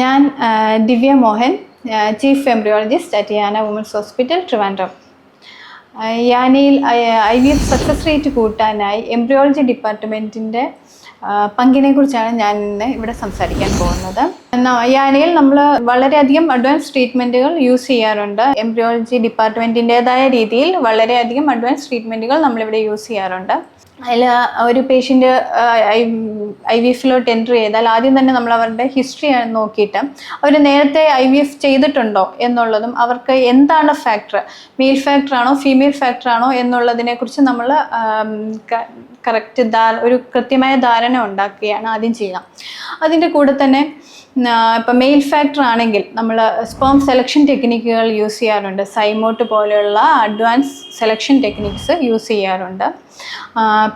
ഞാൻ Divya Mohan chief embryologist at Yana women's hospital Trivandrum യാനയിൽ I V F success rate കൂട്ടാനായി embryology ഡിപ്പാർട്ട്മെന്റിന്റെ പങ്കിനെക്കുറിച്ചാണ് ഞാൻ ഇന്ന് ഇവിടെ സംസാരിക്കാൻ പോകുന്നത്. ന- യാനയിൽ നമ്മൾ വളരെയധികം അഡ്വാൻസ് ട്രീറ്റ്മെന്റുകൾ യൂസ് ചെയ്യാറുണ്ട്. എംബ്രിയോളജി ഡിപ്പാർട്ട്മെന്റിന്റെതായ രീതിയിൽ വളരെയധികം അഡ്വാൻസ് ട്രീറ്റ്മെന്റുകൾ നമ്മളിവിടെ യൂസ് ചെയ്യാറുണ്ട്. അതിൽ ഒരു പേഷ്യന്റ് ഐ വി എഫിലോട്ട് എൻട്രി ചെയ്താൽ ആദ്യം തന്നെ നമ്മൾ അവരുടെ ഹിസ്റ്ററി നോക്കിയിട്ട് അവർ നേരത്തെ ഐ വി എഫ് ചെയ്തിട്ടുണ്ടോ എന്നുള്ളതും അവർക്ക് എന്താണ് ഫാക്ടർ മെയിൽ ഫാക്ടറാണോ ഫീമെയിൽ ഫാക്ടറാണോ എന്നുള്ളതിനെക്കുറിച്ച് നമ്മൾ കറക്റ്റ് ഒരു കൃത്യമായ ധാരണ ഉണ്ടാക്കുകയാണ് ആദ്യം ചെയ്യുക. അതിന്റെ കൂടെ തന്നെ ഇപ്പം മെയിൽ ഫാക്ടർ ആണെങ്കിൽ നമ്മൾ സ്പേം സെലക്ഷൻ ടെക്നിക്കുകൾ യൂസ് ചെയ്യാറുണ്ട്. സൈമോട്ട് പോലെയുള്ള അഡ്വാൻസ് സെലക്ഷൻ ടെക്നിക്സ് യൂസ് ചെയ്യാറുണ്ട്.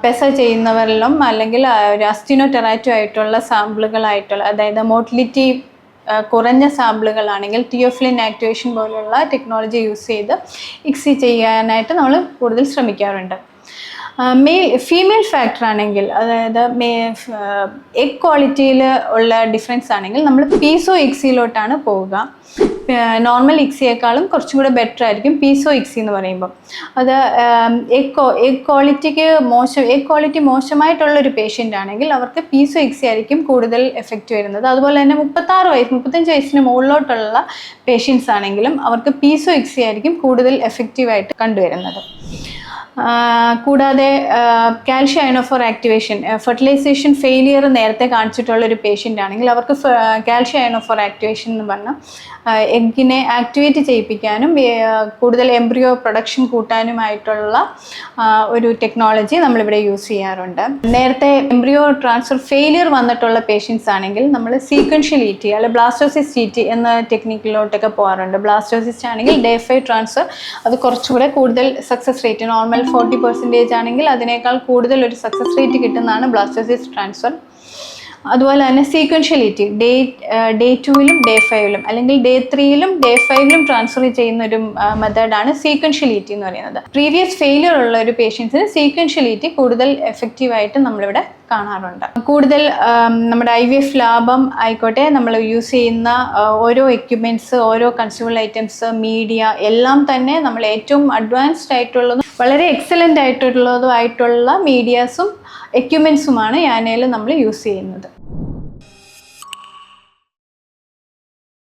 പെസ ചെയ്യുന്നവരിലും അല്ലെങ്കിൽ ഒരു അസ്റ്റിനോ ടെറാറ്റോ ആയിട്ടുള്ള സാമ്പിളുകളായിട്ടുള്ള അതായത് മോട്ടിലിറ്റി കുറഞ്ഞ സാമ്പിളുകളാണെങ്കിൽ ടിയോഫ്ലിൻ ആക്ടിവേഷൻ പോലെയുള്ള ടെക്നോളജി യൂസ് ചെയ്ത് ഇക്സി ചെയ്യാനായിട്ട് നമ്മൾ കൂടുതൽ ശ്രമിക്കാറുണ്ട്. മെയിൽ ഫീമെയിൽ ഫാക്ടർ ആണെങ്കിൽ അതായത് മേ എഗ് ക്വാളിറ്റിയിൽ ഉള്ള ഡിഫറൻസ് ആണെങ്കിൽ നമ്മൾ പീസോ ഇക്സിയിലോട്ടാണ് പോവുക. നോർമൽ ഇക്സിയേക്കാളും കുറച്ചും കൂടെ ബെറ്റർ ആയിരിക്കും പീസോ ഇക്സി എന്ന് പറയുമ്പോൾ അത് എഗ് എഗ് ക്വാളിറ്റിക്ക് മോശം എഗ് ക്വാളിറ്റി മോശമായിട്ടുള്ള ഒരു പേഷ്യന്റ് ആണെങ്കിൽ അവർക്ക് പീസോ ഇക്സി ആയിരിക്കും കൂടുതൽ എഫക്റ്റ് വരുന്നത്. അതുപോലെ തന്നെ മുപ്പത്താറ് വയസ്സ് മുപ്പത്തഞ്ച് വയസ്സിന് മുകളിലോട്ടുള്ള പേഷ്യൻസ് ആണെങ്കിലും അവർക്ക് പീസോ ഇക്സി ആയിരിക്കും കൂടുതൽ എഫക്റ്റീവായിട്ട് കണ്ടുവരുന്നത്. കൂടാതെ calcium ionophore activation fertilization failure നേരത്തെ കാണിച്ചിട്ടുള്ള ഒരു പേഷ്യന്റ് ആണെങ്കിൽ അവർക്ക് കാൽഷ്യം അയണോഫോർ ആക്ടിവേഷൻ എന്ന് പറഞ്ഞാൽ എഗ്ഗിനെ ആക്ടിവേറ്റ് ചെയ്യിപ്പിക്കാനും കൂടുതൽ എംബ്രിയോ പ്രൊഡക്ഷൻ കൂട്ടാനുമായിട്ടുള്ള ഒരു ടെക്നോളജി നമ്മളിവിടെ യൂസ് ചെയ്യാറുണ്ട്. നേരത്തെ എംബ്രിയോ ട്രാൻസ്ഫർ ഫെയിലിയർ വന്നിട്ടുള്ള പേഷ്യൻസ് ആണെങ്കിൽ നമ്മൾ സീക്വൻഷ്യൽ ഇ ടി അല്ലെ ബ്ലാസ്റ്റോസിസ് ഇ ടി എന്ന ടെക്നിക്കിലോട്ടൊക്കെ പോകാറുണ്ട് ബ്ലാസ്റ്റോസിസ് ആണെങ്കിൽ ഡേ ഫൈവ് ട്രാൻസ്ഫർ അത് കുറച്ചുകൂടെ കൂടുതൽ success rate normal forty percentage ആണെങ്കിൽ അതിനേക്കാൾ കൂടുതൽ ഒരു സക്സസ് റേറ്റ് കിട്ടുന്നതാണ് ബ്ലാസ്റ്റോസിസ് ട്രാൻസ്ഫർ അതുപോലെ തന്നെ സീക്വൻഷ്യലിറ്റി ഡേ ഡേ ടുവിലും ഡേ ഫൈവിലും അല്ലെങ്കിൽ ഡേ ത്രീയിലും ഡേ ഫൈവിലും ട്രാൻസ്ഫർ ചെയ്യുന്ന ഒരു മെത്തേഡാണ് സീക്വൻഷ്യലിറ്റി എന്ന് പറയുന്നത്. പ്രീവിയസ് ഫെയിലിയർ ഉള്ള ഒരു പേഷ്യൻസിന് സീക്വൻഷ്യലിറ്റി കൂടുതൽ എഫക്റ്റീവായിട്ട് നമ്മളിവിടെ കാണാറുണ്ട്. കൂടുതൽ നമ്മുടെ ഐ വി എഫ് ലാഭം ആയിക്കോട്ടെ നമ്മൾ യൂസ് ചെയ്യുന്ന ഓരോ എക്യുപ്മെന്റ്സ് ഓരോ കൺസ്യൂമർ ഐറ്റംസ് മീഡിയ എല്ലാം തന്നെ നമ്മൾ ഏറ്റവും അഡ്വാൻസ്ഡ് ആയിട്ടുള്ളതും വളരെ എക്സലന്റ് ആയിട്ടുള്ളതുമായിട്ടുള്ള മീഡിയാസും എക്യുപ്മെന്റ്സുമാണ് യാനയിൽ നമ്മൾ യൂസ് ചെയ്യുന്നത്.